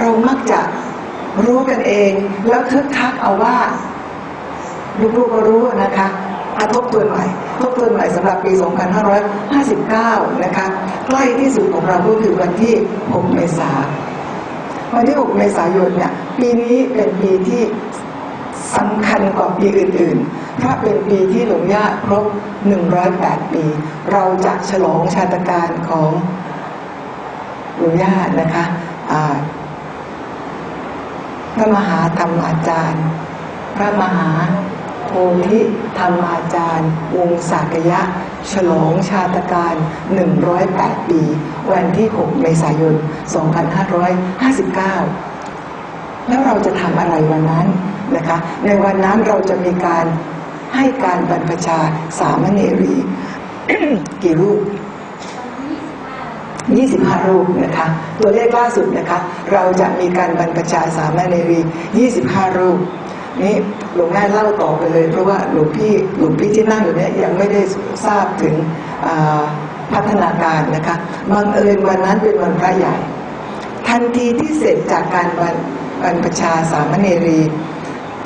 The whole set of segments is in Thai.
เรามักจะรู้กันเอง แล้วทึกทักเอาว่าลูกๆก็รู้นะคะอาทบทวนใหม่ทบทวนใหม่สำหรับปี 2559 นะคะ ใกล้ที่สุดของเราก็คือวันที่ 6 เมษายนวันที่ 6 เมษายนเนี่ยปีนี้เป็นปีที่สำคัญกว่าปีอื่นๆ เพราะเป็นปีที่หลวงย่าครบ 108 ปี เราจะฉลองชาตการของหลวงย่านะคะอ่า พระมหาธรรมอาจารย์ พระมหาโพธิธรรมอาจารย์ วงศากยะ ฉลองชาตการ 108 ปี วันที่ 6 เมษายน 2559 แล้วเราจะทำอะไรวันนั้นนะคะ ในวันนั้นเราจะมีการให้การบรรพชาสามเณรีกี่รูป 25 รูปนะคะตัวเลขล่าสุดนะคะเราจะมีการบรรพชาสามเณรี 25 รูปนี่หลวงแม่เล่าต่อไปเลย เพราะว่าหลวงพี่หลวงพี่ที่นั่งอยู่เนี่ยยังไม่ได้ทราบถึงพัฒนาการนะคะบังเอิญวันนั้นเป็นวันพระใหญ่ ทันทีที่เสร็จจากการบรรบรรพชาสามเณรี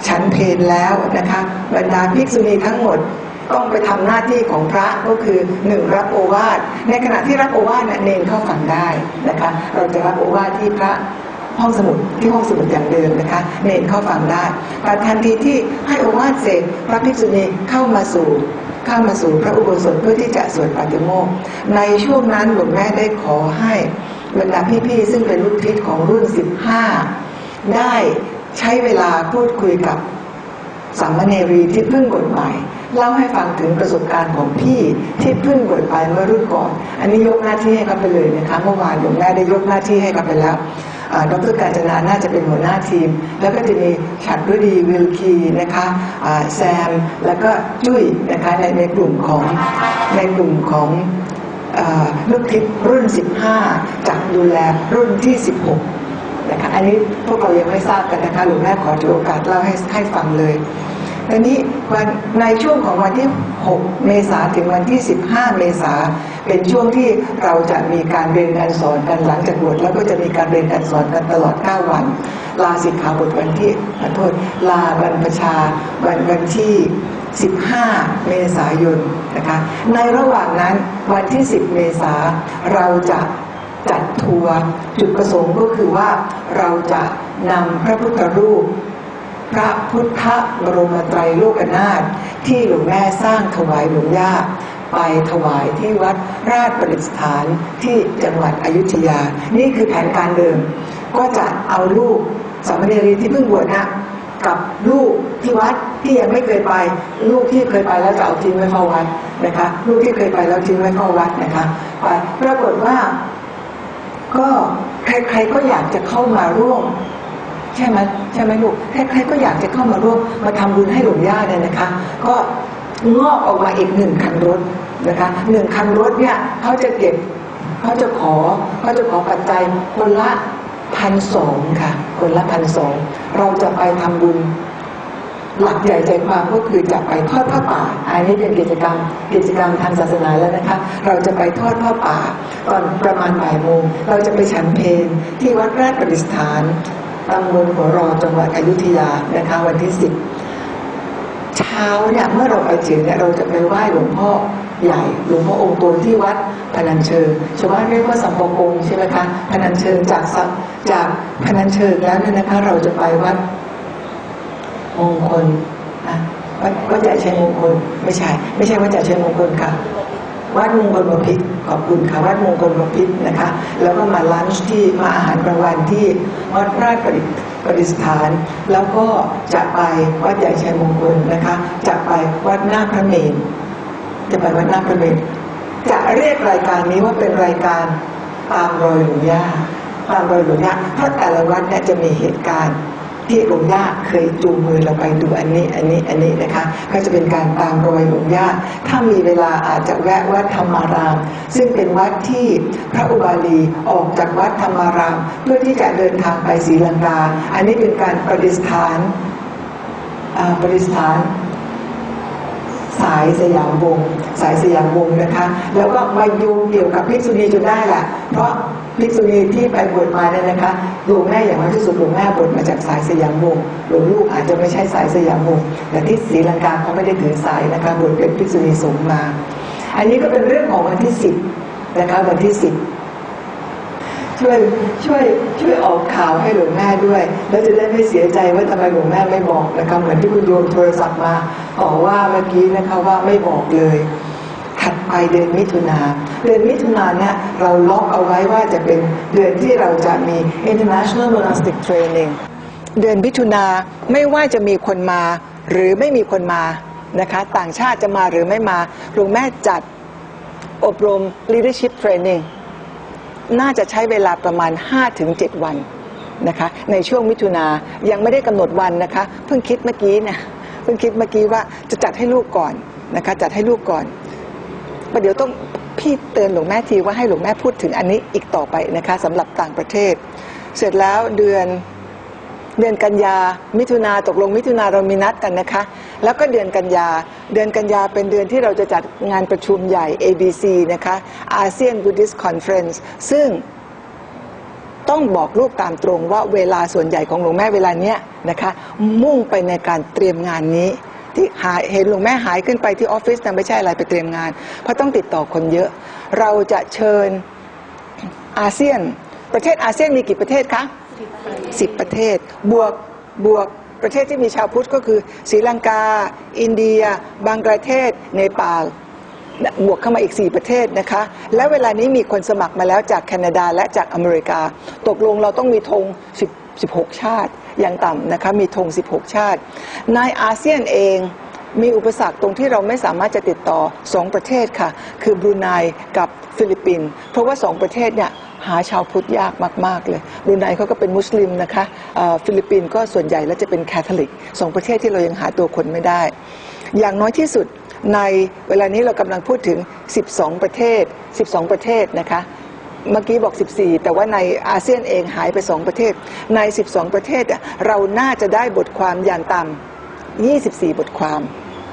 ฉันเพลแล้วนะคะบรรดาภิกษุณีทั้งหมด ต้องไปทำหน้าที่ของพระก็คือหนึ่งรับโอวาทในขณะที่รับโอวาทน่ะเนนเข้าฟังได้นะคะเราจะรับโอวาทที่พระห้องสมุดที่ห้องสมุดอย่างเดิมนะคะ เนนเข้าฟังได้ แต่ทันทีที่ให้โอวาทเสร็จพระภิกษุณีเข้ามาสู่เข้ามาสู่พระอุโบสถเพื่อที่จะสวดปาฏิโมกข์ในช่วงนั้นหลวงแม่ได้ขอให้บรรดาพี่ๆซึ่งเป็นลูกทิศของรุ่น 15 ได้ใช้เวลาพูดคุยกับ สามเณรีที่เพิ่งบวชใหม่เล่าให้ฟังถึงประสบการณ์ของพี่ที่เพิ่งบวชไปเมื่อรุ่นก่อน อันนี้ยกหน้าที่ให้เขาไปเลยนะคะเมื่อวานหลวงแม่ได้ยกหน้าที่ให้เขาไปแล้วอ่าดรการจนาน่าจะเป็นหัวหน้าทีม แล้วก็จะมีฉัดฤดีวิลคีนะคะแซม แล้วก็จุ้ยนะคะในในกลุ่มของในกลุ่มของอลูกทิพย์รุ่น 15 จากดูแลรุ่นที่ 16 นะคะอันนี้พวกเรายังไม่ทราบกันนะคะหลวงแม่ขอถือโอกาสเล่าให้ให้ฟังเลยทีนี้วันในช่วงของวันที่ 6 เมษาถึงวันที่ 15 เมษาเป็นช่วงที่เราจะมีการเรียนการสอนกันหลังจากบวชแล้วก็จะมีการเรียนการสอนกันตลอด 9 วัน ลาสิกขาบทวันที่ขอโทษลาบรรพชาวันวันที่ 15 เมษายนนะคะในระหว่างนั้นวันที่ 10 เมษาเราจะ จัดทัวร์จุดประสงค์ก็คือว่าเราจะนำพระพุทธรูป พระพุทธบรมไตรโลกนาถที่หลวงแม่สร้างถวายหลวงย่าไปถวายที่วัดราชประดิษฐานที่จังหวัดอยุธยา นี่คือแผนการเดิม ก็จะเอาลูกสามเณรีที่เพิ่งบวชนะกับลูกที่วัดที่ยังไม่เคยไป ลูกที่เคยไปแล้วจะเอาทิ้งไว้เข้าวัดนะคะ ลูกที่เคยไปแล้วทิ้งไว้เข้าวัดนะคะไปปรากฏว่า ก็ใคร ๆก็อยากจะเข้ามาร่วม ใช่ไหมใช่ไหมลูกใครๆก็อยากจะเข้ามาร่วมมาทำบุญให้หลวงย่าเนี่ยนะคะ ก็งอกออกมาอีกหนึ่งคันรถนะคะหนึ่งคันรถเนี่ยเขาจะเก็บเขาจะขอเขาจะขอปัจจัยคนละพันสองค่ะ คนละพันสองเราจะไปทำบุญ หลักใหญ่ใจความก็คือจะไปทอดผ้าป่า อันนี้เป็นกิจกรรมกิจกรรมทางศาสนาแล้วนะคะ เราจะไปทอดผ้าป่า ตอนประมาณบ่ายโมงเราจะไปฉันเพลที่วัดราชประดิษฐานตำบลหัวรอจังหวัดอยุธยานะคะวันที่สิบเช้าเนี่ยเมื่อเราไปถึงเนี่ยเราจะไปไหว้หลวงพ่อใหญ่หลวงพ่อองค์โตที่วัดพนัญเชิงชาวบ้านเรียกว่าสัมปกงใช่ไหมคะพนัญเชิงจากสจากพนัญเชิงแล้วเนี่ยนะคะ เราจะไปวัด มงคลนะวัดวัดใหญ่ชัยมงคลไม่ใช่ ไม่ใช่วัดใหญ่ชัยมงคลค่ะวัดมงคลบพิตรขอบคุณค่ะวัดมงคลบพิตรนะคะ แล้วก็มาลันช์ที่มาอาหารกลางวันที่วัดราชประดิษฐ์ประดิษฐาน แล้วก็จะไปวัดใหญ่ชัยมงคลนะคะจะไปวัดนาคพระเมรุจะไปวัดนาคพระเมรุจะเรียกรายการนี้ว่าเป็นรายการตามรอยหลวงย่าตามรอยหลวงย่าเพราะแต่ละวัดเนี่ยจะมีเหตุการณ์ ที่หลวงย่าเคยจูงมือเราไปดูอันนี้อันนี้อันนี้นะคะ ก็จะเป็นการตามรอยหลวงย่าถ้ามีเวลาอาจจะแวะวัดธรรมาราม ซึ่งเป็นวัดที่พระอุบาลีออกจากวัดธรรมาราม เพื่อที่จะเดินทางไปศรีลังกา อันนี้เป็นการประดิษฐานประดิษฐาน สายสยามวงสายสยามวงนะคะ แล้วก็มาโยงเกี่ยวกับภิกษุณีจนได้แหละเพราะภิกษุณีที่ไปบวชมาเนี่ยนะคะหลวงแม่อย่างมากที่สุดหลวงแม่บวชมาจากสายสยามวงหลวงลูกอาจจะไม่ใช่สายสยามวงแต่ที่ศรีลังกาเขาไม่ได้ถือสายนะคะบวชเป็นภิกษุณีสงฆ์มา อันนี้ก็เป็นเรื่องของวันที่สิบนะคะวันที่สิบ ช่วยช่วยช่วยออกข่าวให้หลวงแม่ด้วย แล้วจะได้ไม่เสียใจว่าทำไมหลวงแม่ไม่บอกนะคะเหมือนที่คุณโยมโทรศัพท์มาต่อว่าเมื่อกี้นะคะว่าไม่บอกเลยถัดไปเดือนมิถุนาเดือนมิถุนาเนี่ยเราล็อกเอาไว้ว่าจะเป็นเดือนที่เราจะมี international monastic training เดือนมิถุนาไม่ว่าจะมีคนมาหรือไม่มีคนมานะคะ ต่างชาติจะมาหรือไม่มาหลวงแม่จัดอบรม leadership training น่าจะใช้เวลาประมาณ 5-7 วันนะคะในช่วงมิถุนายังไม่ได้กำหนดวันนะคะ เพิ่งคิดเมื่อกี้นะเพิ่งคิดเมื่อกี้ว่าจะจัดให้ลูกก่อนนะคะจัดให้ลูกก่อนประเดี๋ยวต้องพี่เตือนหลวงแม่ทีว่าให้หลวงแม่พูดถึงอันนี้อีกต่อไปนะคะสำหรับต่างประเทศ เสร็จแล้วเดือน เดือนกันยา มิถุนาตกลงมิถุนาเรามีนัดกันนะคะ แล้วก็เดือนกันยา เดือนกันยาเป็นเดือนที่เราจะจัดงานประชุมใหญ่ ABC นะคะอาเซียน Buddhist Conference ซึ่งต้องบอกลูกตามตรงว่าเวลาส่วนใหญ่ของหลวงแม่เวลาเนี้ยนะคะ มุ่งไปในการเตรียมงานนี้ ที่หายเห็นหลวงแม่หายขึ้นไปที่ออฟฟิศนะไม่ใช่อะไรไปเตรียมงาน เพราะต้องติดต่อคนเยอะ เราจะเชิญอาเซียน ประเทศอาเซียนมีกี่ประเทศคะ สิบประเทศ บวกบวกประเทศที่มีชาวพุทธก็คือศรีลังกา อินเดีย บังกลาเทศ เนปาลบวกเข้ามาอีก 4 ประเทศนะคะ และเวลานี้มีคนสมัครมาแล้วจากแคนาดาและจากอเมริกา ตกลงเราต้องมีธง10 16 ชาติ อย่างต่ำนะคะ มีธง 16 ชาติ ในอาเซียนเองมีอุปสรรคตรงที่เราไม่สามารถจะติดต่อ 2 ประเทศค่ะ คือบรูไนกับฟิลิปปินส์เพราะว่า 2 ประเทศเนี่ย หาชาวพุทธยากมาก ๆ เลยบรูไนเขาก็เป็นมุสลิมนะคะฟิลิปปินส์ก็ส่วนใหญ่แล้วจะเป็นแคทอลิกสองประเทศที่เรายังหาตัวคนไม่ได้ อย่างน้อยที่สุดในเวลานี้เรากำลังพูดถึง 12 ประเทศ 12 ประเทศนะคะเมื่อกี้บอก 14 แต่ว่าในอาเซียนเองหายไป 2 ประเทศ ใน 12 ประเทศเราน่าจะได้บทความอย่างต่ำ24 บทความ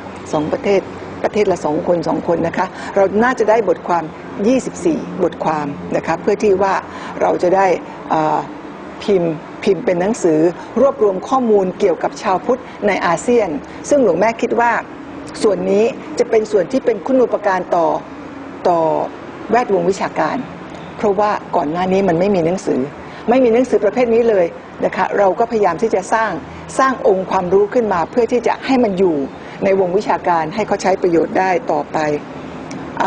2 ประเทศ ประเทศละ2คน2คนนะคะเราน่าจะได้บทความ 24 บทความนะคะเพื่อที่ว่าเราจะได้พิมพ์พิมพ์เป็นหนังสือรวบรวมข้อมูลเกี่ยวกับชาวพุทธในอาเซียน ซึ่งหลวงแม่คิดว่าส่วนนี้จะเป็นส่วนที่เป็นคุณูปการต่อต่อแวดวงวิชาการ เพราะว่าก่อนหน้านี้มันไม่มีหนังสือ ไม่มีหนังสือประเภทนี้เลยนะคะเราก็พยายามที่จะสร้างสร้างองค์ความรู้ขึ้นมาเพื่อที่จะให้มันอยู่ ในวงวิชาการให้เขาใช้ประโยชน์ได้ต่อไปอ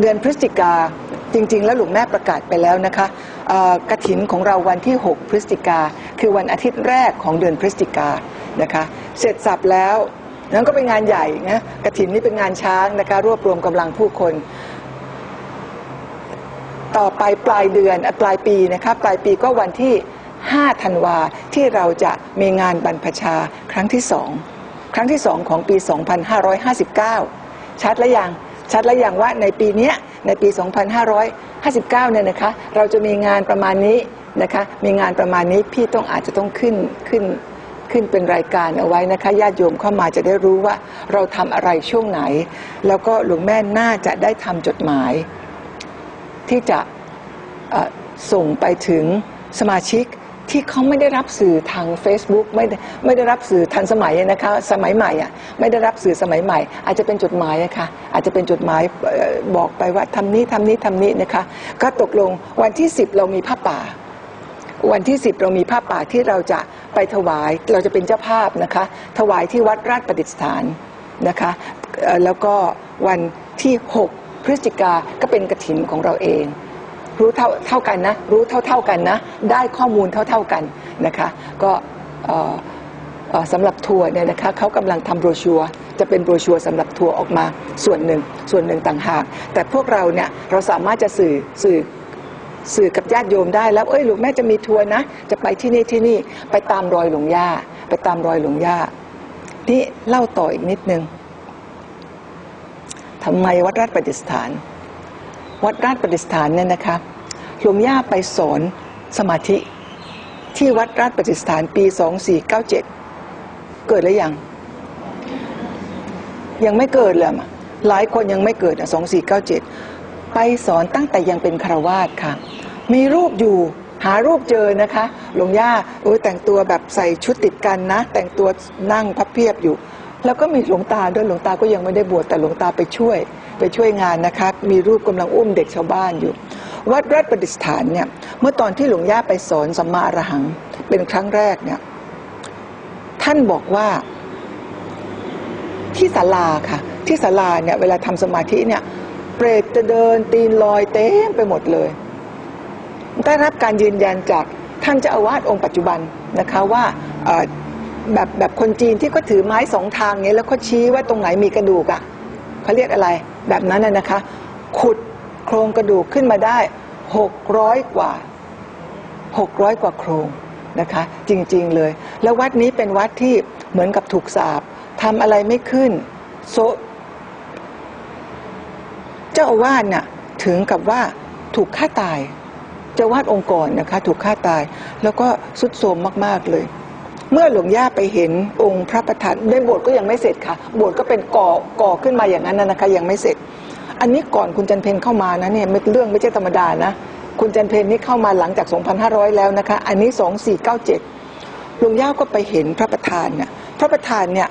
เดือนพฤศจิกาจริง ๆ แล้วหลวงแม่ประกาศไปแล้วนะคะกระถินของเราวันที่ 6 พฤศจิกาคือวันอาทิตย์แรกของเดือนพฤศจิกานะคะเสร็จสับแล้วนั่นก็เป็นงานใหญ่นะกระถินนี่เป็นงานช้างนะคะรวบรวมกำลังผู้คน ต่อไปปลายเดือนปลายปีนะคะปลายปีก็วันที่5ธันวาที่เราจะมีงานบรรพชาครั้งที่สอง ครั้งที่สองของปี 2559 ชัดแล้วยังชัดแล้วยังว่าในปีนี้ในปี 2559 เนี่ยนะคะเราจะมีงานประมาณนี้นะคะมีงานประมาณนี้พี่ต้องอาจจะต้องขึ้นขึ้นขึ้นเป็นรายการเอาไว้นะคะญาติโยมเข้ามาจะได้รู้ว่าเราทำอะไรช่วงไหน แล้วก็หลวงแม่น่าจะได้ทำจดหมาย ที่จะส่งไปถึงสมาชิก ที่เขาไม่ได้รับสื่อทาง Facebook ไม่ได้ไม่ได้รับสื่อทันสมัยนะคะสมัยใหม่อะไม่ได้รับสื่อสมัยใหม่ อาจจะเป็นจดหมายอะค่ะอาจจะเป็นจดหมายบอกไปว่าทำนี้ทำนี้ทำนี้นะคะก็ตกลงวันที่ 10 เรามีผ้าป่า วันที่ 10 เรามีผ้าป่าที่เราจะไปถวายเราจะเป็นเจ้าภาพนะคะถวายที่วัดราชประดิษฐานนะคะแล้วก็วันที่ 6 พฤศจิกาก็เป็นกระถินของเราเอง รู้เท่าเท่ากันนะ รู้เท่าเท่ากันนะ ได้ข้อมูลเท่าเท่ากันนะคะ ก็สำหรับทัวร์เนี่ยนะคะเขากำลังทำโบรชัวร์จะเป็นโบรชัวร์สำหรับทัวร์ออกมาส่วนหนึ่งส่วนหนึ่งต่างหาก แต่พวกเราเนี่ยเราสามารถจะสื่อสื่อสื่อกับญาติโยมได้แล้ว เอ้ยหลวงแม่จะมีทัวร์นะ จะไปที่นี่ที่นี่ไปตามรอยหลวงย่า ไปตามรอยหลวงย่านี่เล่าต่ออีกนิดนึงทำไมวัดราชประดิษฐาน วัดราชประดิษฐานเนี่ยนะคะหลวงย่าไปสอนสมาธิ ที่วัดราชประดิษฐานปี 2497 เกิดหรือยัง ยังไม่เกิดเลยหลายคนยังไม่เกิดสองสี่เก้าเจ็ดไปสอนตั้งแต่ยังเป็นคารวาสค่ะ มีรูปอยู่หารูปเจอนะคะหลวงย่าโอ้ยแต่งตัวแบบใส่ชุดติดกันนะ แต่งตัวนั่งพับเพียบอยู่ แล้วก็มีหลวงตาด้วยหลวงตาก็ยังไม่ได้บวชแต่หลวงตาไปช่วย ไปช่วยงานนะคะ มีรูปกำลังอุ้มเด็กชาวบ้านอยู่ วัดราชประดิษฐานเนี่ยเมื่อตอนที่หลวงย่าไปสอนสัมมาอรหังเป็นครั้งแรกเนี่ยท่านบอกว่าที่ศาลาค่ะ ที่ศาลาเนี่ยเวลาทำสมาธิเนี่ยเปรตจะเดินตีนลอยเต็มไปหมดเลยได้รับการยืนยันจากท่านเจ้าอาวาสองค์ปัจจุบันนะคะว่าแบบแบบคนจีนที่ก็ถือไม้สองทางเนี้ยแล้วเขาชี้ว่าตรงไหนมีกระดูกอะ่ะ เขาเรียกอะไร แบบนั้นน่ะนะคะ ขุดโครงกระดูกขึ้นมาได้หกร้อยกว่าหกร้อยกว่าโครงนะคะ จริงๆเลย แล้ววัดนี้เป็นวัดที่เหมือนกับถูกสาบทำอะไรไม่ขึ้นโซเจ้าอาวาสเนี่ยถึงกับว่าถูกฆ่าตายเจ้าอาวาดองค์ก่อนนะคะ ถูกฆ่าตาย แล้วก็สุดโทรมมากๆเลย เมื่อหลวงย่าไปเห็นองค์พระประธานในโบสถ์ก็ยังไม่เสร็จค่ะโบสถ์ก็เป็นก่อก่อขึ้นมาอย่างนั้นนะคะ ยังไม่เสร็จ อันนี้ก่อนคุณจันเพนเข้ามานะเนี่ยเรื่องไม่ใช่ธรรมดานะคุณจันเพนนี่เข้ามาหลังจาก 2,500 แล้วนะคะ อันนี้ 2497หลวงย่าก็ไปเห็นพระประธานเนี่ยพระประธานเนี่ย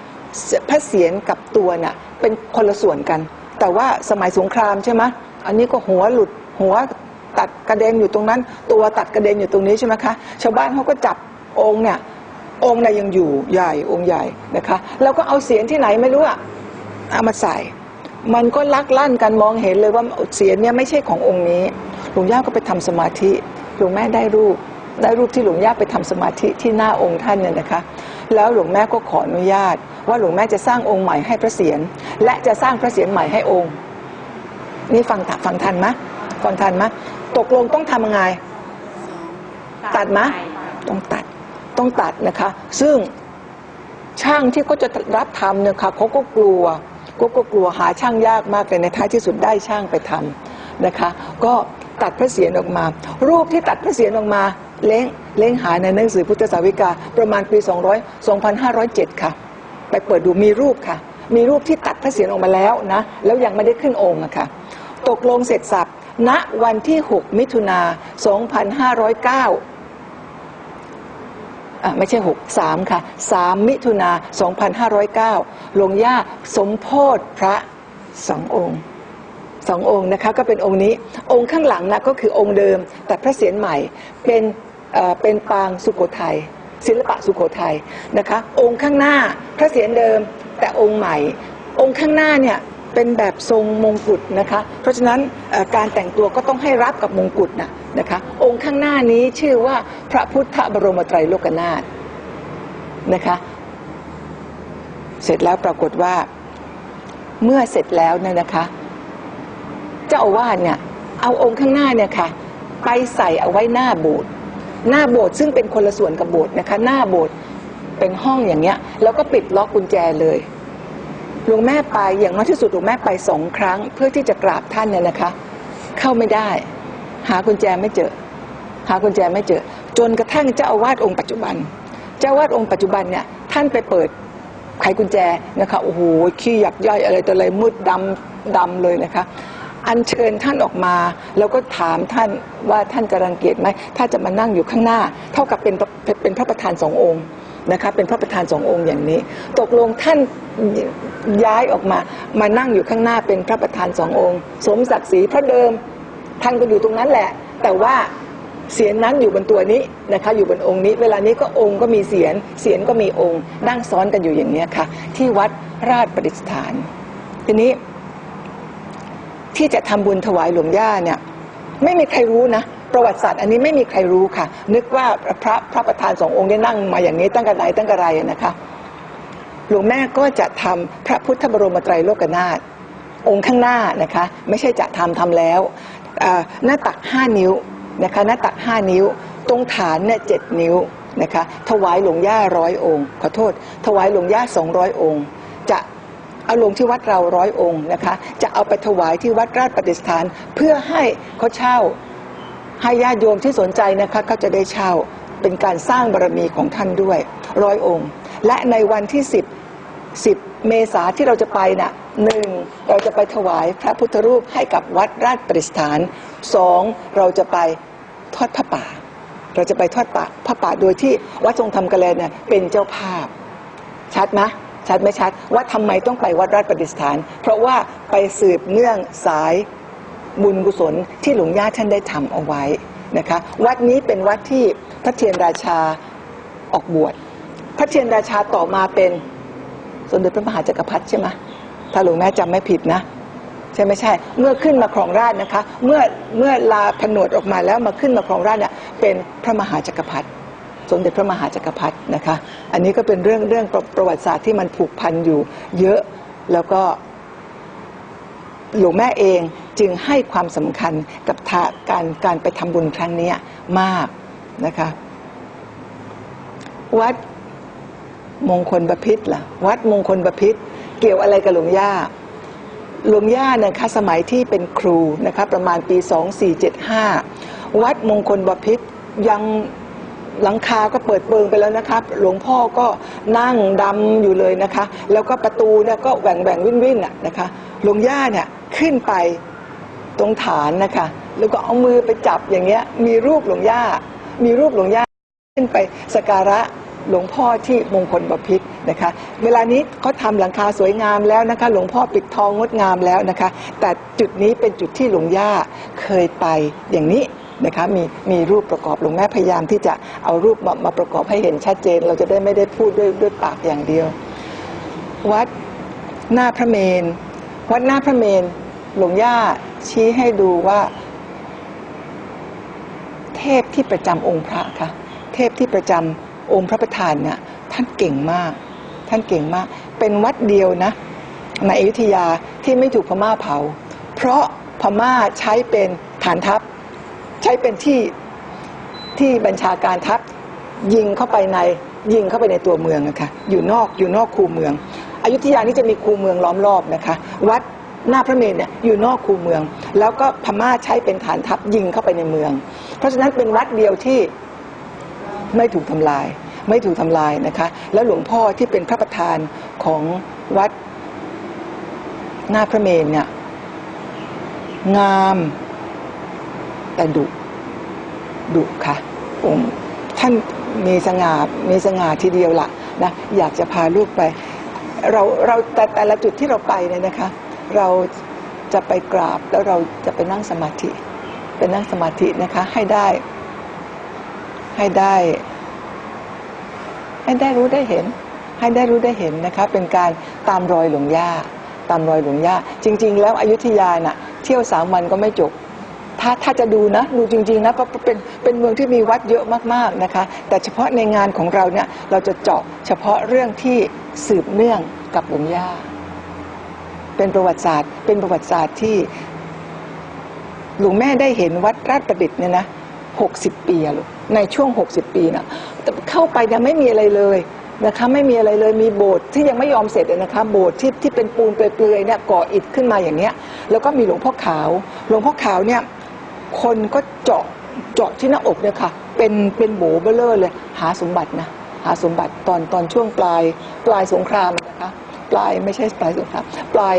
พระเศียรกับตัวน่ะเป็นคนละส่วนกัน แต่ว่าสมัยสงครามใช่ไหมอันนี้ก็หัวหลุดหัวตัดกระเด็นอยู่ตรงนั้น ตัวตัดกระเด็นอยู่ตรงนี้ใช่ไหมคะชาวบ้านเขาก็จับองค์เนี่ย องค์น่ะยังอยู่ใหญ่องค์ใหญ่นะคะแล้วก็เอาเสียงที่ไหนไม่รู้อะเอามาใส่ มันก็ลักลั่นกันมองเห็นเลยว่าเสียงเนี่ยไม่ใช่ขององค์นี้หลวงย่าก็ไปทำสมาธิหลวงแม่ได้รูป ได้รูปที่หลวงย่าไปทำสมาธิที่หน้าองค์ท่านเนี่ยนะคะ แล้วหลวงแม่ก็ขออนุญาต ว่าหลวงแม่จะสร้างองค์ใหม่ให้พระเศียรและจะสร้างพระเศียรใหม่ให้องค์ นี่ฟังทันฟังทันไหมฟังทันไหมตกลงต้องทำยังไงตัดไหมต้องตัด ต้องตัดนะคะ ซึ่งช่างที่เขาจะรับทำเนี่ยค่ะเขาก็กลัวก็ก็กลัวหาช่างยากมากเลยในท้ายที่สุดได้ช่างไปทำนะคะ ก็ตัดพระเศียรออกมา รูปที่ตัดพระเศียรออกมาเล้งเล้งหาในหนังสือพุทธสาวิกา ประมาณปี 200 2507 ค่ะ ไปเปิดดูมีรูปค่ะ มีรูปที่ตัดพระเศียรออกมาแล้วนะแล้วยังไม่ได้ขึ้นองค์อะค่ะตกลงเสร็จสับณวันที่ 6 มิถุนา2509 อะไม่ใช่หกสามค่ะสามมิถุนาสองพันห้าร้อยเก้าลวงย่าสมโพธิพระสององค์สององค์นะคะก็เป็นองค์นี้องค์ข้างหลังนะก็คือองค์เดิม แต่พระเศียรใหม่เป็นเป็นปางสุโขทัยศิลปะสุโขทัยนะคะ องค์ข้างหน้าพระเศียรเดิมแต่องค์ใหม่ องค์ข้างหน้าเนี่ยเป็นแบบทรงมงกุฎนะคะ เพราะฉะนั้นการแต่งตัวก็ต้องให้รับกับมงกุฎนะ นะคะองค์ข้างหน้านี้ชื่อว่าพระพุทธบรมไตรโลกนาถนะคะเสร็จแล้วปรากฏว่าเมื่อเสร็จแล้วเนี่ยนะคะ เจ้าอาวาสเนี่ยเอาองค์ข้างหน้าเนี่ยค่ะไปใส่เอาไว้หน้าโบสถ์หน้าโบสถ์ซึ่งเป็นคนละส่วนกับโบสถ์นะคะ หน้าโบสถ์เป็นห้องอย่างเงี้ย แล้วก็ปิดล็อกกุญแจเลยหลวงแม่ไปอย่างน้อยที่สุดหลวงแม่ไปสองครั้ง เพื่อที่จะกราบท่านเนี่ยนะคะ เข้าไม่ได้ หากุญแจไม่เจอ หากุญแจไม่เจอ จนกระทั่งเจ้าอาวาสองค์ปัจจุบัน เจ้าอาวาสองค์ปัจจุบันเนี่ยท่านไปเปิดไขกุญแจนะคะโอ้โหขี้หยักย่อยอะไรต่ออะไรมืดดำดำเลยนะคะ อัญเชิญท่านออกมา แล้วก็ถามท่านว่าท่านจะรังเกียจไหมถ้าจะมานั่งอยู่ข้างหน้า เท่ากับเป็นเป็นพระประธานสององค์นะคะเป็นพระประธานสององค์อย่างนี้ ตกลงท่านย้ายออกมา มานั่งอยู่ข้างหน้าเป็นพระประธานสององค์ สมศักดิ์ศรีพระเดิม ท่านก็อยู่ตรงนั้นแหละ แต่ว่าเสียนนั้นอยู่บนตัวนี้นะคะ อยู่บนองค์นี้ เวลานี้ก็องค์ก็มีเสียนเสียนก็มีองค์นั่งซ้อนกันอยู่อย่างนี้ค่ะ ที่วัดราชประดิษฐาน ทีนี้ ที่จะทำบุญถวายหลวงย่าเนี่ย ไม่มีใครรู้นะประวัติศาสตร์อันนี้ไม่มีใครรู้ค่ะ นึกว่าพระพระประธานสององค์ได้นั่งมาอย่างนี้ตั้งแต่ไหนตั้งแต่ไรนะคะหลวงแม่ก็จะทำพระพุทธบรมไตรโลกนาถองค์ข้างหน้านะคะ ไม่ใช่จะทำทำแล้ว หน้าตัก 5 นิ้วนะคะหน้าตัก 5 นิ้ว ตรงฐานเนี่ยเนิ้วนะคะถวายหลวงย่าร้อยองค์ ขอโทษ ถวายหลวงย่า 200 องค์ จะเอาลงที่วัดเราร้อยองค์นะคะ จะเอาไปถวายที่วัดราชประดิษฐาน เพื่อให้เขาเช่าให้ญาติโยมที่สนใจนะคะเขาจะได้เช่าเป็นการสร้างบารมีของท่านด้วยร้อยองค์ และในวันที่ 10 10 เมษาที่เราจะไปน่ะหนึ่งเราจะไปถวายพระพุทธรูปให้กับวัดราชประดิษฐานสองเราจะไปทอดผ้าป่า เราจะไปทอดป่าผ้าป่าโดยที่วัดทรงธรรมกะแลเนี่ยเป็นเจ้าภาพ ชัดไหมชัดไหมชัดว่าทำไมต้องไปวัดราชประดิษฐาน เพราะว่าไปสืบเนื่องสายบุญกุศลที่หลวงย่าท่านได้ทำเอาไว้นะคะวัดนี้เป็นวัดที่พระเทียนราชาออกบวชพระเทียนราชาต่อมาเป็น สมเด็จพระมหาจักรพรรดิใช่ไหมถ้าหลวงแม่จำไม่ผิดนะ ใช่ไม่ใช่ เมื่อขึ้นมาครองราชนะคะ เมื่อเมื่อลาผนวดออกมาแล้วมาขึ้นมาครองราชเนี่ยเป็นพระมหาจักรพรรดิสมเด็จพระมหาจักรพรรดินะคะ อันนี้ก็เป็นเรื่องเรื่องประประวัติศาสตร์ที่มันผูกพันอยู่ เยอะแล้วก็หลวงแม่เองจึงให้ความสำคัญกับาการการไปทำบุญครั้งนี้มากนะคะ วัด มงคลบพิษล่ะ วัดมงคลบพิษเกี่ยวอะไรกับหลวงย่าหลวงย่าเนี่ยคะสมัยที่เป็นครูนะคะประมาณปี 2475 วัดมงคลบพิษยังหลังคาก็เปิดเปิงไปแล้วนะครับ หลวงพ่อก็นั่งดำอยู่เลยนะคะ แล้วก็ประตูเนี่ยก็แหว่งแหว่งวินวินน่ะนะคะหลวงย่าเนี่ยขึ้นไปตรงฐานนะคะ แล้วก็เอามือไปจับอย่างเงี้ยมีรูปหลวงย่า มีรูปหลวงย่าขึ้นไปสการะ หลวงพ่อที่มงคลบพิษนะคะ เวลานี้เขาทำหลังคาสวยงามแล้วนะคะ หลวงพ่อปิดทองงดงามแล้วนะคะ แต่จุดนี้เป็นจุดที่หลวงย่าเคยไปอย่างนี้นะคะมีมีรูปประกอบหลวงแม่พยายามที่จะเอารูปมามาประกอบให้เห็นชัดเจน เราจะได้ไม่ได้พูดด้วยด้วยปากอย่างเดียว วัดหน้าพระเมน วัดหน้าพระเมน หลวงย่าชี้ให้ดูว่า เทพที่ประจำองค์พระค่ะ เทพที่ประจำ องค์พระประธานเนี่ยท่านเก่งมาก ท่านเก่งมาก เป็นวัดเดียวนะในอยุธยาที่ไม่ถูกพม่าเผา เพราะพม่าใช้เป็นฐานทัพ ใช้เป็นที่ที่บัญชาการทัพยิงเข้าไปในยิงเข้าไปในตัวเมืองนะคะอยู่นอกอยู่นอกคูเมืองอยุธยานี่จะมีคูเมืองล้อมรอบนะคะ วัดหน้าพระเมรุเนี่ยอยู่นอกคูเมือง แล้วก็พม่าใช้เป็นฐานทัพยิงเข้าไปในเมือง เพราะฉะนั้นเป็นวัดเดียวที่ ไม่ถูกทำลาย ไม่ถูกทำลายนะคะ แล้วหลวงพ่อที่เป็นพระประธานของวัดหน้าพระเมรุเนี่ยงามแต่ดุดุค่ะองค์ท่านมีสง่ามีสง่าทีเดียวละนะอยากจะพาลูกไป เราเราแต่แต่ละจุดที่เราไปเนี่ยนะคะ เราจะไปกราบแล้วเราจะไปนั่งสมาธิไปนั่งสมาธินะคะให้ได้ ให้ได้ ให้ได้รู้ได้เห็น ให้ได้รู้ได้เห็นนะคะ เป็นการตามรอยหลวงย่าตามรอยหลวงย่าจริง ๆ แล้วอยุธยาน่ะ เที่ยวสามวันก็ไม่จบถ้าถ้าจะดูนะดูจริง ๆ นะเพราะเป็นเป็นเมืองที่มีวัดเยอะมากๆนะคะ แต่เฉพาะในงานของเราเนี่ยเราจะเจาะเฉพาะเรื่องที่สืบเนื่องกับหลวงย่าเป็นประวัติศาสตร์ เป็นประวัติศาสตร์ที่หลวงแม่ได้เห็นวัดราชประดิษฐ์เนี่ยนะ หกสิบปีลูกในช่วงหกสิบปีนะแต่เข้าไปเนี่ยไม่มีอะไรเลยนะคะไม่มีอะไรเลยมีโบสถ์ที่ยังไม่ยอมเสร็จเลยนะคะโบสถ์ที่ที่เป็นปูนเปลือยๆเนี่ยก่ออิฐขึ้นมาอย่างเนี้ยแล้วก็มีหลวงพ่อขาว หลวงพ่อขาวเนี่ยคนก็เจาะเจาะที่หน้าอกเนี่ยค่ะเป็นเป็นโบเบลเลอร์เลย หาสมบัตินะหาสมบัติตอนตอนช่วงปลายปลายสงครามนะคะปลายไม่ใช่ปลายสงครามปลาย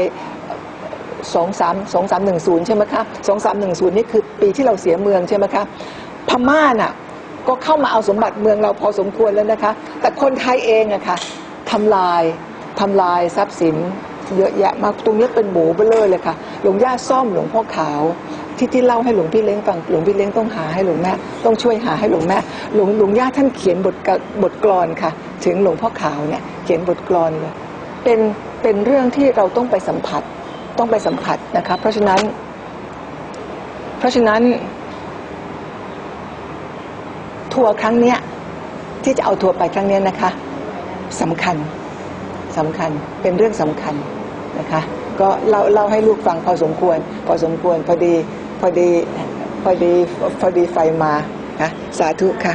สองสามสองสามหนึ่งศูนย์ใช่ไหมคะสองสามหนึ่งศูนย์นี่คือปีที่เราเสียเมืองใช่ไหมคะ พม่าน่ะก็เข้ามาเอาสมบัติเมืองเราพอสมควรแล้วนะคะ แต่คนไทยเองอะค่ะทำลายทำลายทรัพย์สินเยอะแยะมากตรงนี้เป็นหมูเบลอเลยค่ะ หลวงย่าซ่อมหลวงพ่อขาว ที่ที่เล่าให้หลวงพี่เล้งฟังหลวงพี่เล้งต้องหาให้หลวงแม่ต้องช่วยหาให้หลวงแม่หลวงหลวงย่าท่านเขียนบทบทกลอนค่ะ ถึงหลวงพ่อขาวเนี่ยเขียนบทกลอนเลยเป็นเป็นเรื่องที่เราต้องไปสัมผัสต้องไปสัมผัสนะคะ เพราะฉะนั้น เพราะฉะนั้น ทัวร์ครั้งเนี้ยที่จะเอาทัวร์ไปครั้งเนี้ยนะคะสำคัญสำคัญเป็นเรื่องสำคัญนะคะ ก็เล่าเล่าให้ลูกฟังพอสมควร พอสมควรพอดีพอดีพอดีพอดีไฟมาค่ะสาธุค่ะ